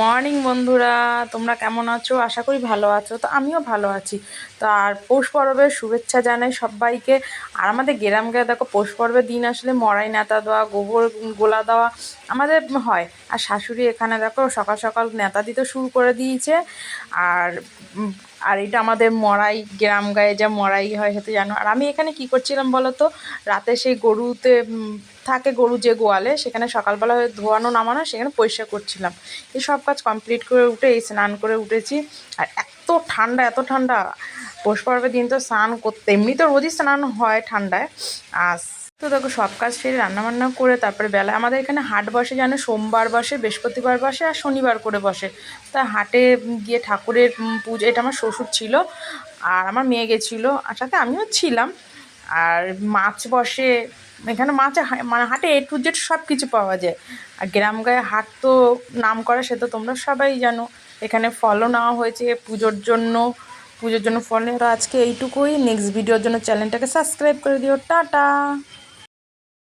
Morning বন্ধুরা, তোমরা কেমন আছো? আশা করি ভালো আছো, তো আমিও ভালো আছি। তো আর পৌষ পরবের শুভেচ্ছা জানাই সবাইকে। আর আমাদের গ্রাম গায়ে দেখো, পৌষ পর্বের দিন আসলে মড়াই, নেতা দেওয়া, গোবর, গোলা দেওয়া আমাদের হয়। আর শাশুড়ি এখানে দেখো, সকাল সকাল নেতা দিতে শুরু করে দিয়েছে। আর আর এটা আমাদের মড়াই, গ্রাম গায়ে যা মড়াই হয় সেটা জানো। আর আমি এখানে কি করছিলাম বলো তো? রাতে সেই গরুতে থাকে গরু যে গোয়ালে, সেখানে সকালবেলা ধোয়ানো, নামানো, সেখানে পরিষ্কার করছিলাম। এই সব কাজ কমপ্লিট করে উঠে এই স্নান করে উঠেছি। আর এত ঠান্ডা এত ঠান্ডা। পৌষ পর্বের দিন তো স্নান করতে, এমনি তো রোজই স্নান হয় ঠান্ডায়। আর তো দেখো, সব কাজ সেরে রান্নাবান্না করে তারপরে বেলা আমাদের এখানে হাট বসে জানো, সোমবার বসে, বৃহস্পতিবার বসে, আর শনিবার করে বসে। তা হাটে গিয়ে ঠাকুরের পুজো এটা আমার শ্বশুর ছিল, আর আমার মেয়ে গেছিল, আর সাথে আমিও ছিলাম। আর মাছ বসে এখানে মাছে মানে হাটে এ টু জেড সব কিছু পাওয়া যায়। আর গ্রাম গায়ে হাট তো নাম করা সে তো তোমরা সবাই জানো। এখানে ফলও নেওয়া হয়েছে পুজোর জন্য। পুজোর জন্য ফল নেওয়া আজকে এইটুকুই। নেক্সট ভিডিওর জন্য চ্যানেলটাকে সাবস্ক্রাইব করে দিও। টাটা!